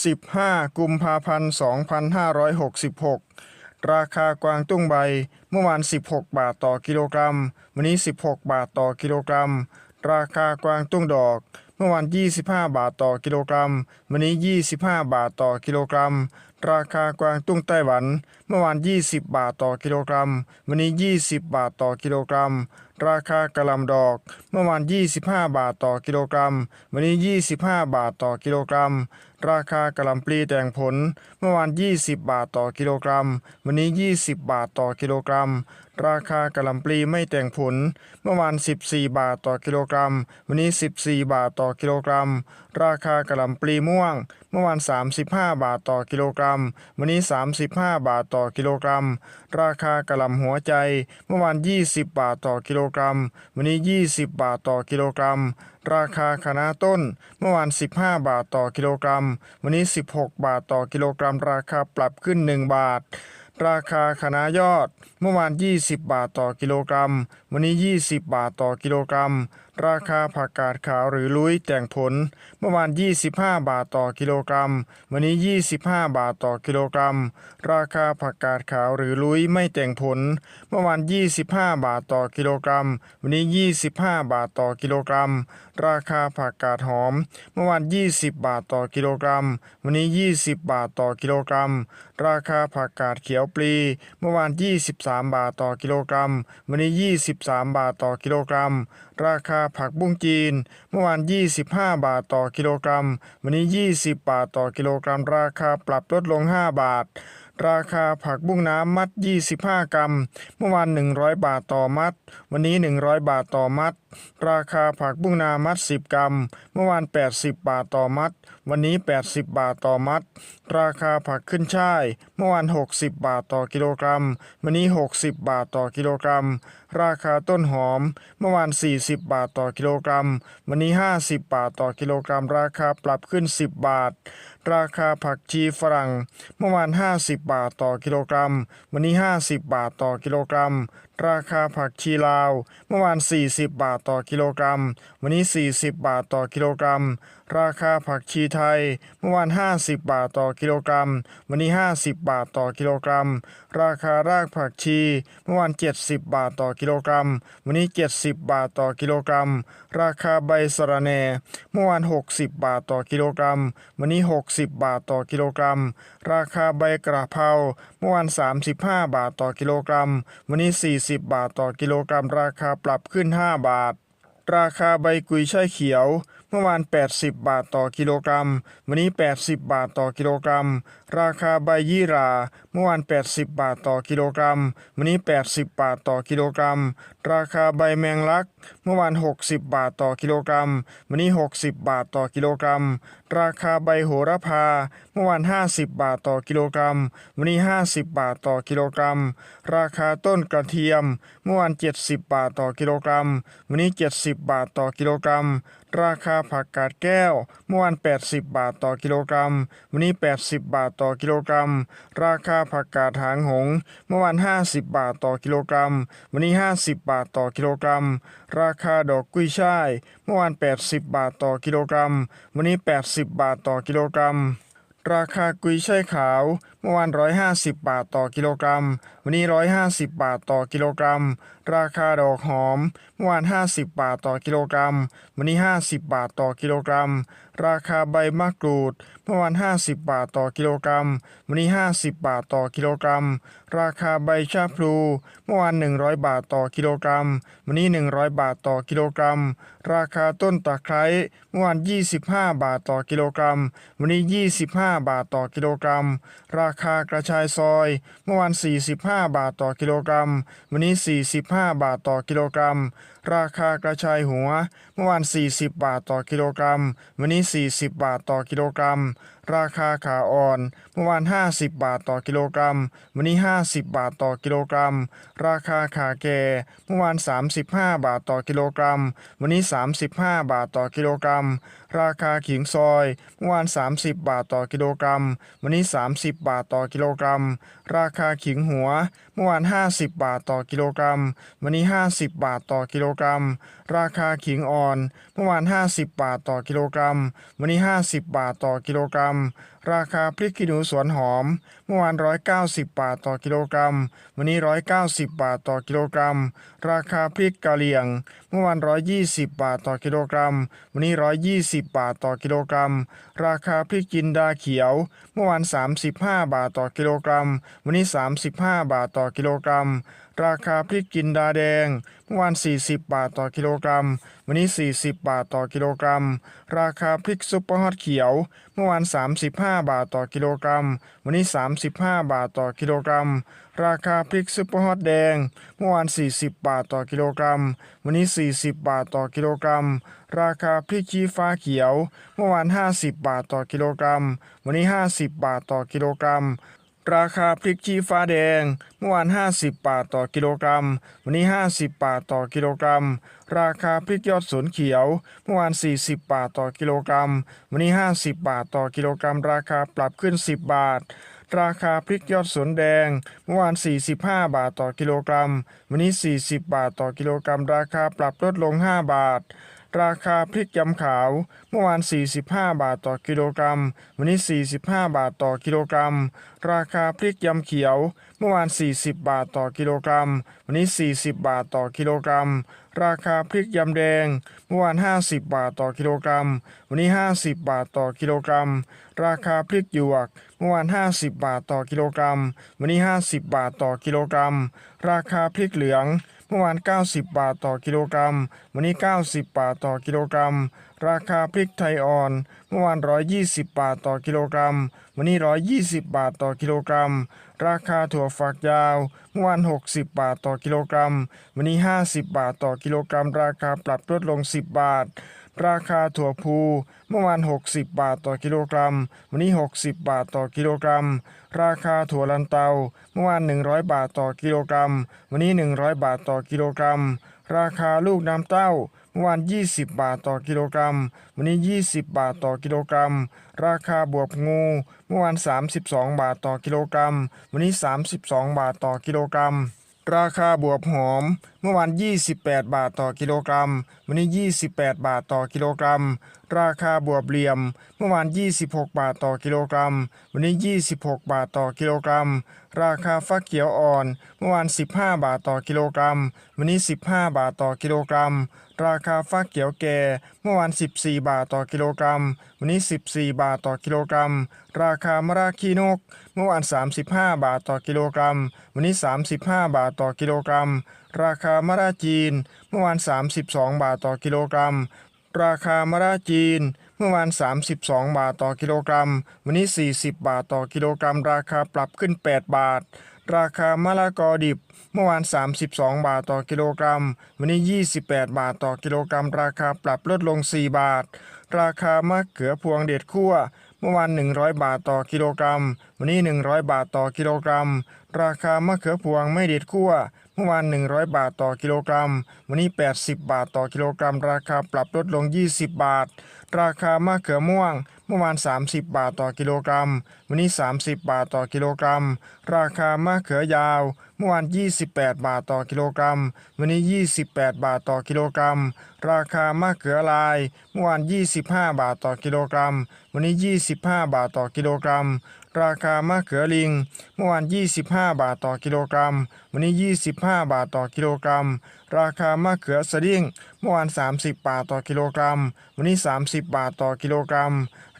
15 กุมภาพันธ์ 2566 ราคากวางตุ้งใบเมื่อวาน 16 บาทต่อกิโลกรัม วันนี้ 16 บาทต่อกิโลกรัม ราคากวางตุ้งดอกเมื่อวาน 25 บาทต่อกิโลกรัม วันนี้ 25 บาทต่อกิโลกรัม ราคากวางตุ้งไต้หวัน เมื่อวาน 20 บาทต่อกิโลกรัม วันนี้ 20 บาทต่อกิโลกรัม ราคากระหลำดอก เมื่อวาน 25 บาทต่อกิโลกรัม วันนี้ 25 บาทต่อกิโลกรัม ราคากระหล่ำปลีแต่งผลเมื่อวาน 20 บาทต่อกิโลกรัม วันนี้ 20 บาทต่อกิโลกรัม ราคากระหล่ำปลีไม่แต่งผล เมื่อวาน 14 บาทต่อกิโลกรัม วันนี้ 14 บาทต่อกิโลกรัม ราคากระหล่ำปลีม่วง เมื่อวาน 35 บาทต่อกิโลกรัม วันนี้ 35 บาทต่อกิโลกรัม ราคากระหล่ำหัวใจ เมื่อวาน 20 บาทต่อกิโลกรัม วันนี้ 20 บาทต่อกิโลกรัมราคาคะน้าต้น เมื่อวาน 15 บาทต่อกิโลกรัม วันนี้ 16 บาทต่อกิโลกรัม ราคาปรับขึ้น 1 บาท ราคาคะน้ายอด เมื่อวาน 20 บาทต่อกิโลกรัม วันนี้ 20 บาทต่อกิโลกรัมราคาผักกาดขาวหรือลุยแต่งผลเมื่อวาน 25 บาทต่อกิโลกรัม วันนี้ 25 บาทต่อกิโลกรัม ราคาผักกาดขาวหรือลุยไม่แต่งผล เมื่อวาน 25 บาทต่อกิโลกรัม วันนี้ 25 บาทต่อกิโลกรัม ราคาผักกาดหอม เมื่อวาน 20 บาทต่อกิโลกรัม วันนี้ 20 บาทต่อกิโลกรัม ราคาผักกาดเขียวปลี เมื่อวาน 23 บาทต่อกิโลกรัม วันนี้ 23 บาทต่อกิโลกรัม ราคาผักบุ้งจีน เมื่อวาน 25 บาทต่อกิโลกรัม วันนี้ 20 บาทต่อกิโลกรัม ราคาปรับลดลง 5 บาท ราคาผักบุ้งน้ำมัด 25 กรัม เมื่อวาน 100 บาทต่อมัด วันนี้ 100 บาทต่อมัด ราคาผักบุ้งนามัด 10 กรัม เมื่อวาน 80 บาทต่อมัด วันนี้ 80 บาทต่อมัด ราคาผักขึ้นช่าย เมื่อวาน 60 บาทต่อกิโลกรัม วันนี้ 60 บาทต่อกิโลกรัม ราคาต้นหอม เมื่อวาน 40 บาทต่อกิโลกรัม วันนี้ 50 บาทต่อกิโลกรัม ราคาปรับขึ้น 10 บาท ราคาผักชีฝรั่งเมื่อวาน 50 บาทต่อกิโลกรัม วันนี้ 50 บาทต่อกิโลกรัม ราคาผักชีลาว เมื่อวาน 40 บาทต่อกิโลกรัม วันนี้ 40 บาทต่อกิโลกรัม ราคาผักชีไทย เมื่อวาน 50 บาทต่อกิโลกรัม วันนี้ 50 บาทต่อกิโลกรัม ราคารากผักชี เมื่อวาน 70 บาทต่อกิโลกรัม วันนี้ 70 บาทต่อกิโลกรัม ราคาใบสะระแหน่ เมื่อวาน 60 บาทต่อกิโลกรัม วันนี้60 บาทต่อกิโลกรัม ราคาใบกระเพราเมื่อวาน 35 บาทต่อกิโลกรัม วันนี้ 40 บาทต่อกิโลกรัม ราคาปรับขึ้น 5 บาท ราคาใบกุยช่ายเขียว เมื่อวาน 80 บาทต่อกิโลกรัม วันนี้ 80 บาทต่อกิโลกรัม ราคาใบยี่หรา เมื่อวาน 80 บาทต่อกิโลกรัม วันนี้ 80 บาทต่อกิโลกรัม ราคาใบแมงลัก เมื่อวาน 60 บาทต่อกิโลกรัม วันนี้ 60 บาทต่อกิโลกรัม ราคาใบโหระพา เมื่อวาน 50 บาทต่อกิโลกรัม วันนี้ 50 บาทต่อกิโลกรัม ราคาต้นกระเทียม เมื่อวาน 70 บาทต่อกิโลกรัม วันนี้ 70 บาทต่อกิโลกรัม ราคาผักกาดแก้ว เมื่อวาน 80 บาทต่อกิโลกรัม วันนี้ 80 บาทต่อกิโลกรัม ราคาผักกาดหางหง เมื่อวาน 50 บาทต่อกิโลกรัม วันนี้ 50 บาทต่อกิโลกรัม ราคาดอกกุ้ยช่าย เมื่อวาน 80 บาทต่อกิโลกรัม วันนี้ 80 บาทต่อกิโลกรัม ราคากุยช่ายขาว เมื่อวาน 150 บาทต่อกิโลกรัม วันนี้ 150 บาทต่อกิโลกรัม ราคาดอกหอม เมื่อวาน 50 บาทต่อกิโลกรัม วันนี้ 50 บาทต่อกิโลกรัม ราคาใบมะกรูด เมื่อวาน 50 บาทต่อกิโลกรัม วันนี้ 50 บาทต่อกิโลกรัม ราคาใบชะพลู เมื่อวาน 100 บาทต่อกิโลกรัม วันนี้ 100 บาทต่อกิโลกรัม ราคาต้นตะไคร้ เมื่อวาน 25 บาทต่อกิโลกรัม วันนี้ 25 บาทต่อกิโลกรัม ราราคากระชายซอย เมื่อวาน 45 บาทต่อกิโลกรัม วันนี้ 45 บาทต่อกิโลกรัมราคากระชายหัว เมื่อวาน 40 บาทต่อกิโลกรัม วันนี้ 40 บาทต่อกิโลกรัม ราคาขาอ่อน เมื่อวาน 50 บาทต่อกิโลกรัม วันนี้ 50 บาทต่อกิโลกรัม ราคาขาแก่ เมื่อวาน 35 บาทต่อกิโลกรัม วันนี้ 35 บาทต่อกิโลกรัม ราคาขิงซอย เมื่อวาน 30 บาทต่อกิโลกรัม วันนี้ 30 บาทต่อกิโลกรัม ราคาขิงหัวเมื่อวาน 50 บาทต่อกิโลกรัม วันนี้ 50 บาทต่อกิโลกรัม ราคาขิงอ่อนเมื่อวาน 50 บาทต่อกิโลกรัม วันนี้ 50 บาทต่อกิโลกรัม ราคาพริกขี้หนูสวนหอม เมื่อวาน 190 บาทต่อกิโลกรัม วันนี้ 190 บาทต่อกิโลกรัม ราคาพริกกะเหรี่ยง เมื่อวาน 120 บาทต่อกิโลกรัม วันนี้ 120 บาทต่อกิโลกรัม ราคาพริกจินดาเขียว เมื่อวาน 35 บาทต่อกิโลกรัม วันนี้ 35 บาทต่อกิโลกรัม ราคาพริกจินดาแดงเมื่อวาน 40 บาทต่อกิโลกรัม วันนี้ 40 บาทต่อกิโลกรัม ราคาพริกซุปเปอร์ฮอตเขียว เมื่อวาน 35 บาทต่อกิโลกรัม วันนี้ 35 บาทต่อกิโลกรัม ราคาพริกซุปเปอร์ฮอตแดง เมื่อวาน 40 บาทต่อกิโลกรัม วันนี้ 40 บาทต่อกิโลกรัม ราคาพริกชี้ฟ้าเขียว เมื่อวาน 50 บาทต่อกิโลกรัม วันนี้ 50 บาทต่อกิโลกรัม ราคาพริกชี้ฟ้าแดง เมื่อวาน 50 บาทต่อกิโลกรัม วันนี้ 50 บาทต่อกิโลกรัม ราคาพริกยอดสวนเขียว เมื่อวาน 40 บาทต่อกิโลกรัม วันนี้ 50 บาทต่อกิโลกรัม ราคาปรับขึ้น 10 บาท ราคาพริกยอดสวนแดง เมื่อวาน 45 บาทต่อกิโลกรัม วันนี้ 40 บาทต่อกิโลกรัม ราคาปรับลดลง 5 บาท ราคาพริกยำขาว เมื่อวาน 45 บาทต่อกิโลกรัม วันนี้ 45 บาทต่อกิโลกรัม ราคาพริกยำเขียว เมื่อวาน 40 บาทต่อกิโลกรัม วันนี้ 40 บาทต่อกิโลกรัม ราคาพริกยำแดง เมื่อวาน 50 บาทต่อกิโลกรัม วันนี้ 50 บาทต่อกิโลกรัม ราคาพริกหยวก เมื่อวาน 50 บาทต่อกิโลกรัม วันนี้ 50 บาทต่อกิโลกรัม ราคาพริกเหลือง มื่อวาน 90 บาทต่อกิโลกรัม วันนี้ 90 บาทต่อกิโลกรัม ราคาพริกไทยอ่อน เมื่อวาน 120 บาทต่อกิโลกรัม วันนี้ 120 บาทต่อกิโลกรัม ราคาถั่วฝักยาว เมื่อวาน 60 บาทต่อกิโลกรัม วันนี้ 50 บาทต่อกิโลกรัม ราคาปรับลดลง 10 บาท ราคาถั่วพูเมื่อวาน 60 บาทต่อกิโลกรัม วันนี้ 60 บาทต่อกิโลกรัม ราคาถั่วลันเตา เมื่อวาน 100 บาทต่อกิโลกรัม วันนี้ 100 บาทต่อกิโลกรัม ราคาลูกน้ำเต้าเมื่อวาน 20 บาทต่อกิโลกรัม วันนี้ 20 บาทต่อกิโลกรัม ราคาบวบงู เมื่อวาน 32 บาทต่อกิโลกรัม วันนี้ 32 บาทต่อกิโลกรัม ราคาบวบหอม เมื่อวาน 28 บาทต่อกิโลกรัม วันนี้ 28 บาทต่อกิโลกรัม ราคาบวบเหลี่ยม เมื่อวาน 26 บาทต่อกิโลกรัม วันนี้ 26 บาทต่อกิโลกรัม ราคาฟักเขียวอ่อน เมื่อวาน 15 บาทต่อกิโลกรัม วันนี้ 15 บาทต่อกิโลกรัม ราคาฟักเขียวแก่ เมื่อวาน 14 บาทต่อกิโลกรัม วันนี้ 14 บาทต่อกิโลกรัม ราคามะระขี้นก เมื่อวาน 35 บาทต่อกิโลกรัม วันนี้ 35 บาทต่อกิโลกรัม ราคามะระจีน เมื่อวาน 32 บาทต่อกิโลกรัม ราคามะระจีน เมื่อวาน 32 บาทต่อกิโลกรัม วันนี้ 40 บาทต่อกิโลกรัม ราคาปรับขึ้น 8 บาท ราคามะละกอดิบ เมื่อวาน 32 บาทต่อกิโลกรัม วันนี้ 28 บาทต่อกิโลกรัม ราคาปรับลดลง 4 บาท ราคามะเขือพวงเด็ดคั่วเมื่อวาน 100 บาทต่อกิโลกรัม วันนี้ 100 บาทต่อกิโลกรัม ราคามะเขือพวงไม่เด็ดคั่ว เมื่อวาน 100 บาทต่อกิโลกรัม วันนี้ 80 บาทต่อกิโลกรัม ราคาปรับลดลง 20 บาท ราคามะเขือม่วง เมื่อวาน 30 บาทต่อกิโลกรัม วันนี้ 30 บาทต่อกิโลกรัม ราคามะเขือยาว เมื่อวาน 28 บาทต่อกิโลกรัม วันนี้ 28 บาทต่อกิโลกรัม ราคามะเขือลาย เมื่อวาน 25 บาทต่อกิโลกรัม วันนี้ 25 บาทต่อกิโลกรัม ราคามะเขือลิง เมื่อวาน 25 บาทต่อกิโลกรัม วันนี้ 25 บาทต่อกิโลกรัม ราคามะเขือสดิ้ง เมื่อวาน 30 บาทต่อกิโลกรัม วันนี้ 30 บาทต่อกิโลกรัม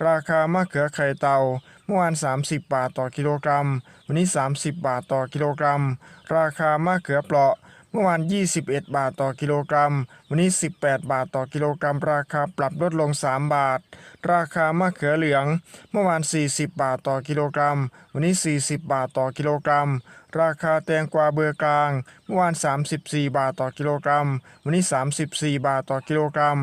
ราคามะเขือไข่เต่า เมื่อวาน 30 บาทต่อกิโลกรัม วันนี้ 30 บาทต่อกิโลกรัม ราคามะเขือเปราะ เมื่อวาน 21 บาทต่อกิโลกรัม วันนี้ 18 บาทต่อกิโลกรัม ราคาปรับลดลง 3 บาท ราคามะเขือเหลือง เมื่อวาน 40 บาทต่อกิโลกรัม วันนี้ 40 บาทต่อกิโลกรัม ราคาแตงกวาเบอร์กลาง เมื่อวาน 34 บาทต่อกิโลกรัม วันนี้ 34 บาทต่อกิโลกรัม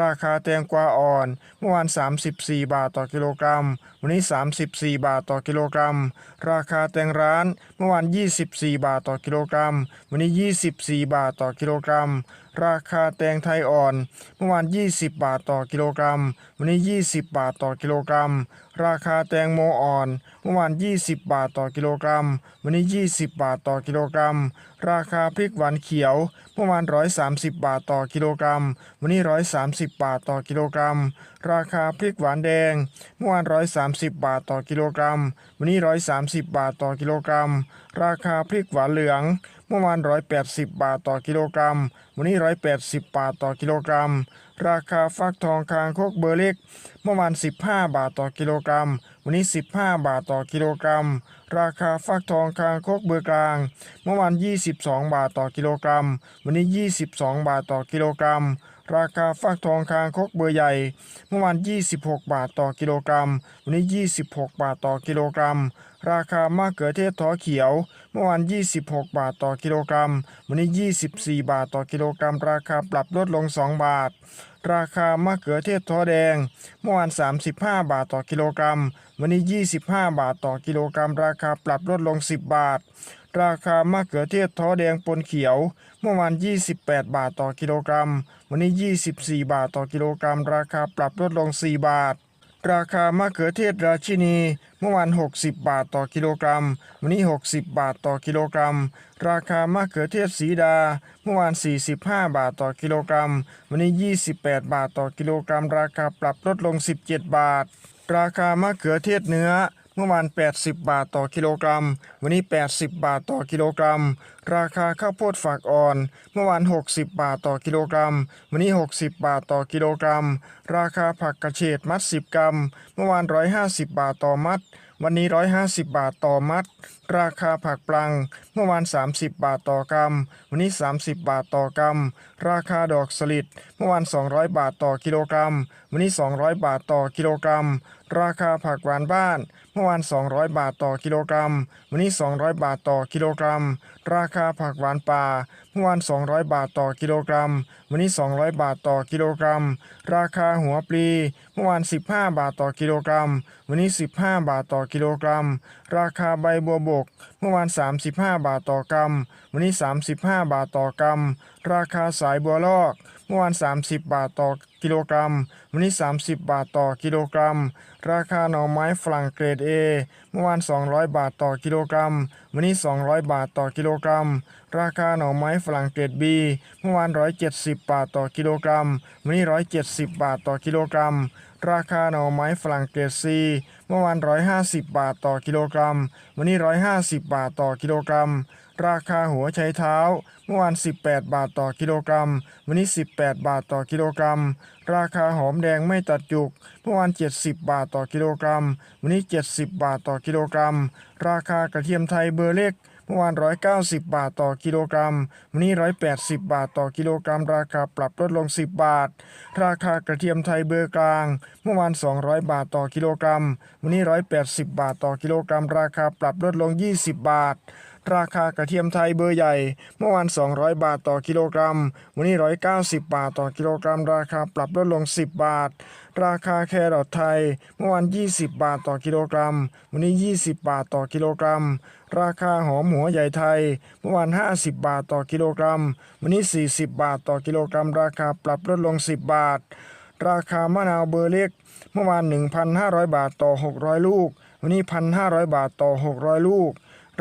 ราคาแตงกวาอ่อน เมื่อวาน 34 บาทต่อกิโลกรัม วันนี้ 34 บาทต่อกิโลกรัม ราคาแตงร้าน เมื่อวาน 24 บาทต่อกิโลกรัม วันนี้ 24 บาทต่อกิโลกรัม ราคาแตงไทยอ่อน เมื่อวาน 20 บาทต่อกิโลกรัม วันนี้ 20 บาทต่อกิโลกรัม ราคาแตงโมอ่อน เมื่อวาน 20 บาทต่อกิโลกรัม วันนี้ 20 บาทต่อกิโลกรัม ราคาพริกหวานเขียวเมื่อวาน130 บาทต่อกิโลกรัม วันนี้ 130 บาทต่อกิโลกรัม ราคาพริกหวานแดงเมื่อวาน130 บาทต่อกิโลกรัม วันนี้ 130 บาทต่อกิโลกรัม ราคาพริกหวานเหลืองเมื่อวาน180 บาทต่อกิโลกรัม วันนี้ 180 บาทต่อกิโลกรัม ราคาฟักทองคางคกเบอร์เล็กเมื่อวาน 15 บาทต่อกิโลกรัม วันนี้ 15 บาทต่อกิโลกรัม ราคาฟักทองคางคกเบอร์กลาง เมื่อวาน 22 บาทต่อกิโลกรัม วันนี้ 22 บาทต่อกิโลกรัม ราคาฟักทองคางคกเบอร์ใหญ่ เมื่อวาน 26 บาทต่อกิโลกรัม วันนี้ 26 บาทต่อกิโลกรัม ราคามะเขือเทศถอเขียว เมื่อวาน 26 บาทต่อกิโลกรัม วันนี้ 24 บาทต่อกิโลกรัม ราคาปรับลดลง 2 บาท ราคามะเขือเทศท้อแดง เมื่อวาน 35 บาทต่อกิโลกรัม วันนี้ 25 บาทต่อกิโลกรัม ราคาปรับลดลง 10 บาท ราคามะเขือเทศท้อแดงปนเขียว เมื่อวาน 28 บาทต่อกิโลกรัม วันนี้ 24 บาทต่อกิโลกรัม ราคาปรับลดลง 4 บาท ราคามะเขือเทศราชินี เมื่อวาน 60 บาทต่อกิโลกรัม วันนี้ 60 บาทต่อกิโลกรัม ราคามะเขือเทศสีดา เมื่อวาน 45 บาทต่อกิโลกรัม วันนี้ 28 บาทต่อกิโลกรัม ราคาปรับลดลง 17 บาท ราคามะเขือเทศเนื้อ เมื่อวาน 80 บาทต่อกิโลกรัม วันนี้ 80 บาทต่อกิโลกรัม ราคาข้าวโพดฝักอ่อน เมื่อวาน 60 บาทต่อกิโลกรัม วันนี้ 60 บาทต่อกิโลกรัม ราคาผักกระเฉดมัด 10 กรัม เมื่อวาน 150 บาทต่อมัด วันนี้ 150 บาทต่อมัดราคาผักปลังเมื่อวาน 30 บาทต่อกรัม วันนี้ 30 บาทต่อกรัม ราคาดอกสลิดเมื่อวาน 200 บาทต่อกิโลกรัม วันนี้ 200 บาทต่อกิโลกรัม ราคาผักหวานบ้าน เมื่อวาน 200 บาทต่อกิโลกรัม วันนี้ 200 บาทต่อกิโลกรัม ราคาผักหวานป่า เมื่อวาน 200 บาทต่อกิโลกรัม วันนี้ 200 บาทต่อกิโลกรัม ราคาหัวปลี เมื่อวาน 15 บาทต่อกิโลกรัม วันนี้ 15 บาทต่อกิโลกรัม ราคาใบบัวบก เมื่อวาน 35 บาทต่อกรัม วันนี้ 35 บาทต่อกรัม ราคาสายบัวลอก เมื่อวาน 30 บาทต่อกิโลกรัม วันนี้ 30 บาทต่อกิโลกรัม ราคาหน่อไม้ฝรั่งเกรด A เมื่อวาน 200 บาทต่อกิโลกรัม วันนี้ 200 บาทต่อกิโลกรัม ราคาหน่อไม้ฝรั่งเกรด B เมื่อวาน 170 บาทต่อกิโลกรัม วันนี้ 170 บาทต่อกิโลกรัม ราคาหน่อไม้ฝรั่งเกรด C เมื่อวาน 150 บาทต่อกิโลกรัม วันนี้ 150 บาทต่อกิโลกรัม ราคาหัวไชเท้า เมื่อวาน 18 บาทต่อกิโลกรัม วันนี้ 18 บาทต่อกิโลกรัม ราคาหอมแดงไม่ตัดจุก เมื่อวาน 70 บาทต่อกิโลกรัม วันนี้ 70 บาทต่อกิโลกรัม ราคากระเทียมไทยเบอร์เล็ก เมื่อวาน 190 บาทต่อกิโลกรัม วันนี้ 180 บาทต่อกิโลกรัม ราคาปรับลดลง 10 บาท ราคากระเทียมไทยเบอร์กลาง เมื่อวาน 200 บาทต่อกิโลกรัม วันนี้ 180 บาทต่อกิโลกรัม ราคาปรับลดลง 20 บาท ราคากระเทียมไทยเบอร์ใหญ่ เมื่อวาน 200 บาทต่อกิโลกรัม วันนี้ 190 บาทต่อกิโลกรัม ราคาปรับลดลง 10 บาท ราคาแครอทไทย เมื่อวาน 20 บาทต่อกิโลกรัม วันนี้ 20 บาทต่อกิโลกรัม ราคาหอมหัวใหญ่ไทย เมื่อวาน 50 บาทต่อกิโลกรัม วันนี้ 40 บาทต่อกิโลกรัม ราคาปรับลดลง 10 บาท ราคามะนาวเบอร์เล็ก เมื่อวาน 1,500 บาทต่อ 600 ลูก วันนี้ 1,500 บาทต่อ 600 ลูก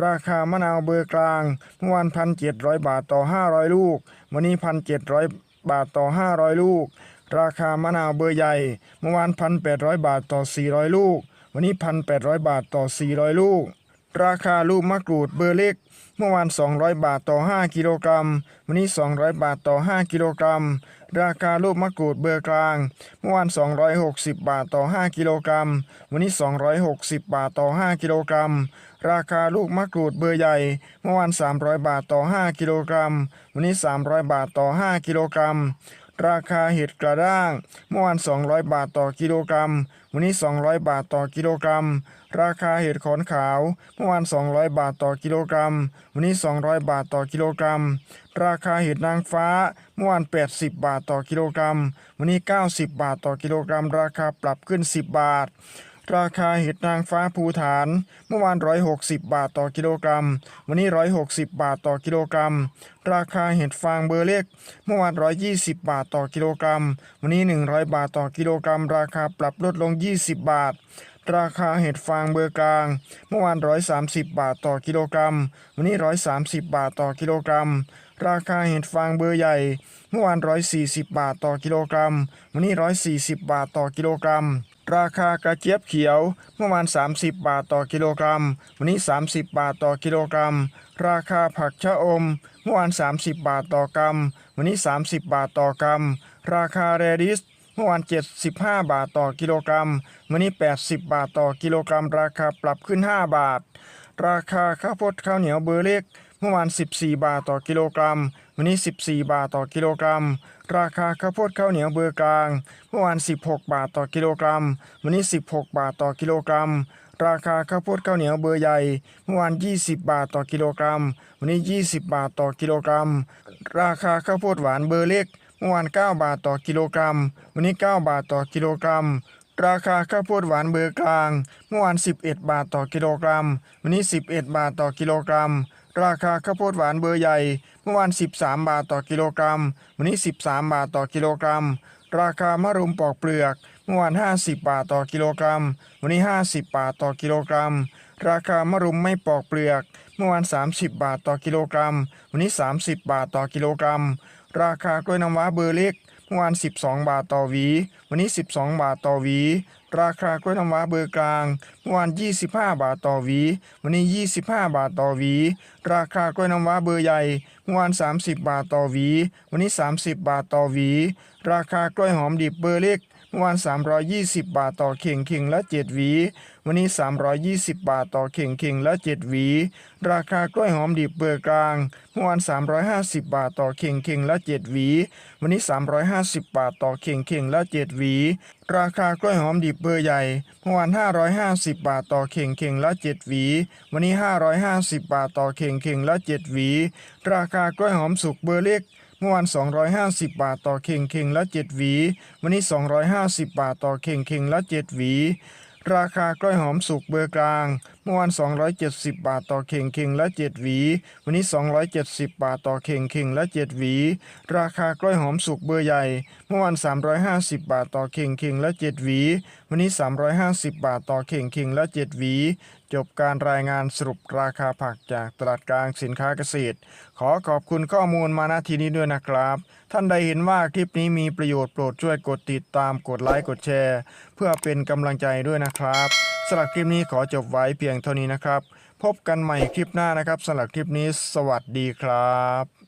ราคามะนาวเบอร์กลางเมื่อวาน1,700บาทต่อ500ลูก วันนี้1,700บาทต่อ500ลูก ราคามะนาวเบอร์ใหญ่ เมื่อวาน1,800บาทต่อ400ลูก วันนี้1,800บาทต่อ400ลูก ราคาลูกมะกรูดเบอร์เล็ก เมื่อวาน200บาทต่อ5กิโลกรัม วันนี้200บาทต่อ5กิโลกรัม ราคาลูกมะกรูดเบอร์กลาง เมื่อวาน260บาทต่อ5กิโลกรัม วันนี้260บาทต่อ5กิโลกรัม ราคาลูกมะกรูดเบอร์ใหญ่ เมื่อวาน 300 บาทต่อ 5 กิโลกรัม วันนี้ 300 บาทต่อ 5 กิโลกรัม ราคาเห็ดกระด้าง เมื่อวาน 200 บาทต่อกิโลกรัม วันนี้ 200 บาทต่อกิโลกรัม ราคาเห็ดขอนขาว เมื่อวาน 200 บาทต่อกิโลกรัม วันนี้ 200 บาทต่อกิโลกรัม ราคาเห็ดนางฟ้า เมื่อวาน 80 บาทต่อกิโลกรัม วันนี้ 90 บาทต่อกิโลกรัม ราคาปรับขึ้น 10 บาท ราคาเห็ดนางฟ้าภูฐาน เมื่อวาน 160 บาทต่อกิโลกรัม วันนี้ 160 บาทต่อกิโลกรัม ราคาเห็ดฟางเบอร์เล็ก เมื่อวาน 120 บาทต่อกิโลกรัม วันนี้ 100 บาทต่อกิโลกรัม ราคาปรับลดลง 20 บาท ราคาเห็ดฟางเบอร์กลาง เมื่อวาน 130 บาทต่อกิโลกรัม วันนี้ 130 บาทต่อกิโลกรัม ราคาเห็ดฟางเบอร์ใหญ่ เมื่อวาน 140 บาทต่อกิโลกรัม วันนี้ 140 บาทต่อกิโลกรัม ราคากระเจี๊ยบเขียวเมื่อวาน 30 บาทต่อกิโลกรัม วันนี้ 30 บาทต่อกิโลกรัม ราคาผักชะอม เมื่อวาน 30 บาทต่อกรัม วันนี้ 30 บาทต่อกรัม ราคาเรดิสเมื่อวาน 75 บาทต่อกิโลกรัม วันนี้ 80 บาทต่อกิโลกรัม ราคาปรับขึ้น 5 บาท ราคาข้าวโพดข้าวเหนียวเบอร์เล็กเมื่อวาน 14 บาทต่อกิโลกรัม วันนี้ 14 บาทต่อกิโลกรัม ราคาข้าวโพดข้าวเหนียวเบอร์กลาง เมื่อวาน 16 บาทต่อกิโลกรัม วันนี้ 16 บาทต่อกิโลกรัม ราคาข้าวโพดข้าวเหนียวเบอร์ใหญ่ เมื่อวาน 20 บาทต่อกิโลกรัม วันนี้ 20 บาทต่อกิโลกรัม ราคาข้าวโพดหวานเบอร์เล็ก เมื่อวาน 9 บาทต่อกิโลกรัม วันนี้ 9 บาทต่อกิโลกรัมราคาข้าวโพดหวานเบอร์กลาง เมื่อวาน 11 บาทต่อกิโลกรัม วันนี้ 11 บาทต่อกิโลกรัม ราคาข้าวโพดหวานเบอร์ใหญ่ เมื่อวาน 13 บาทต่อกิโลกรัม วันนี้ 13 บาทต่อกิโลกรัม ราคามะรุมปอกเปลือก เมื่อวาน 50 บาทต่อกิโลกรัม วันนี้ 50 บาทต่อกิโลกรัม ราคามะรุมไม่ปอกเปลือก เมื่อวาน 30 บาทต่อกิโลกรัม วันนี้ 30 บาทต่อกิโลกรัม ราคากล้วยน้ำว้าเบอร์เล็ก เมื่อวาน 12 บาทต่อหวี วันนี้ 12 บาทต่อหวี ราคากล้วยน้ำว้าเบอร์กลางเมื่อวาน 25 บาทต่อหวี วันนี้ 25 บาทต่อหวี ราคากล้วยน้ำว้าเบอร์ใหญ่เมื่อวาน 30 บาทต่อหวี วันนี้ 30 บาทต่อหวี ราคากล้วยหอมดิบเบอร์เล็ก เมื่อวาน 320 บาทต่อเข่งเข่งละ 7 หวี วันนี้ 320 บาทต่อเข่งเข่งละ 7 หวี ราคากล้วยหอมดิบเบอร์กลาง เมื่อวาน 350 บาทต่อเข่งเข่งละ 7 หวี วันนี้ 350 บาทต่อเข่งเข่งละ 7 หวี ราคากล้วยหอมดิบเบอร์ใหญ่ เมื่อวาน 550 บาทต่อเข่งเข่งละ 7 หวี วันนี้ 550 บาทต่อเข่งเข่งละ 7 หวี ราคากล้วยหอมสุกเบอร์เล็ก เมื่อวาน 250 บาทต่อเข่งเข่งละ 7 หวี วันนี้ 250 บาทต่อเข่งเข่งละ 7 หวี ราคากล้วยหอมสุกเบอร์กลาง เมื่อวาน 270 บาทต่อเข่งเข่งละ 7 หวี วันนี้ 270 บาทต่อเข่งเข่งละ 7 หวี ราคากล้วยหอมสุกเบอร์ใหญ่ เมื่อวาน 350 บาทต่อเข่งเข่งละ 7 หวี วันนี้ 350 บาทต่อเข่งเข่งละ 7 หวี จบการรายงานสรุปราคาผักจากตลาดกลางสินค้าเกษตร ขอขอบคุณข้อมูลมาณที่นี้ด้วยนะครับ ท่านใดเห็นว่าคลิปนี้มีประโยชน์โปรดช่วยกดติดตามกดไลค์กดแชร์ เพื่อเป็นกำลังใจด้วยนะครับสำหรับคลิปนี้ขอจบไว้เพียงเท่านี้นะครับ พบกันใหม่คลิปหน้านะครับสำหรับคลิปนี้ สวัสดีครับ